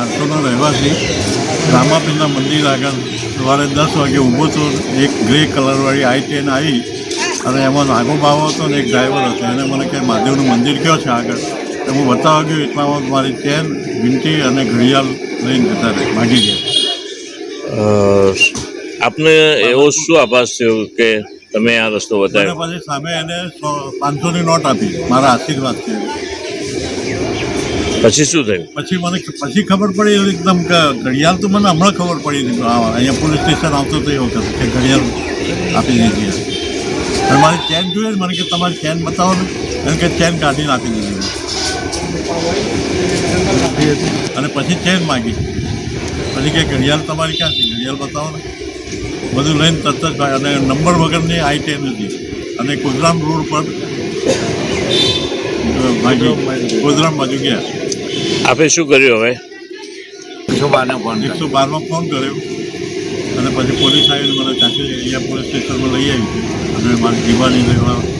ચારસોનો રહેવાસી રામાપીરના મંદિર આગળ સવારે દસ વાગે ઊભો હતો એક ગ્રે કલરવાળી આઈ ટેન આવી અને એમાં નાગો બાવો હતો ને એક ડ્રાઈવર હતો. એને મને કે મહાદેવનું મંદિર કયો છે આગળ? તો હું બતાવવા ગયો એટલામાં મારી ચેન વીંટી અને ઘડિયાળ લઈને જતા રહે ભાગી ગયા. આપને એવો શું આભાસ થયો કે તમે આ રસ્તો બતાવ્યો? પછી સામે એને પાંચસોની નોટ આપી મારા આશીર્વાદ છે. પછી શું થયું? પછી મને પછી ખબર પડી એકદમ ઘડિયાળ તો મને હમણાં ખબર પડી હતી અહીંયા પોલીસ સ્ટેશન આવતો તો એ વખત કે ઘડિયાળ આપી દીધી અને મારી ચેન જોઈએ મને કે તમારી ચેન બતાવો ને. એને કે ચેન કાઢીને આપી દીધી અને પછી ચેન માગી. પછી કે ઘડિયાળ તમારી ક્યાં છે ઘડિયાળ બતાવો ને. બધું લઈને તરત જ અને નંબર વગરની આઈ ટેન હતી. અને કુદરામ રોડ પર ભાગી, કુદરામ બાજુ ગયા. આપે શું કર્યું હવે? શુભાને ફોન એકસો બારમાં ફોન કર્યો. અને પછી પોલીસ આવીને મને ત્યાંથી અહીંયા પોલીસ સ્ટેશનમાં લઈ આવી. અને મારી જીવાની લેવા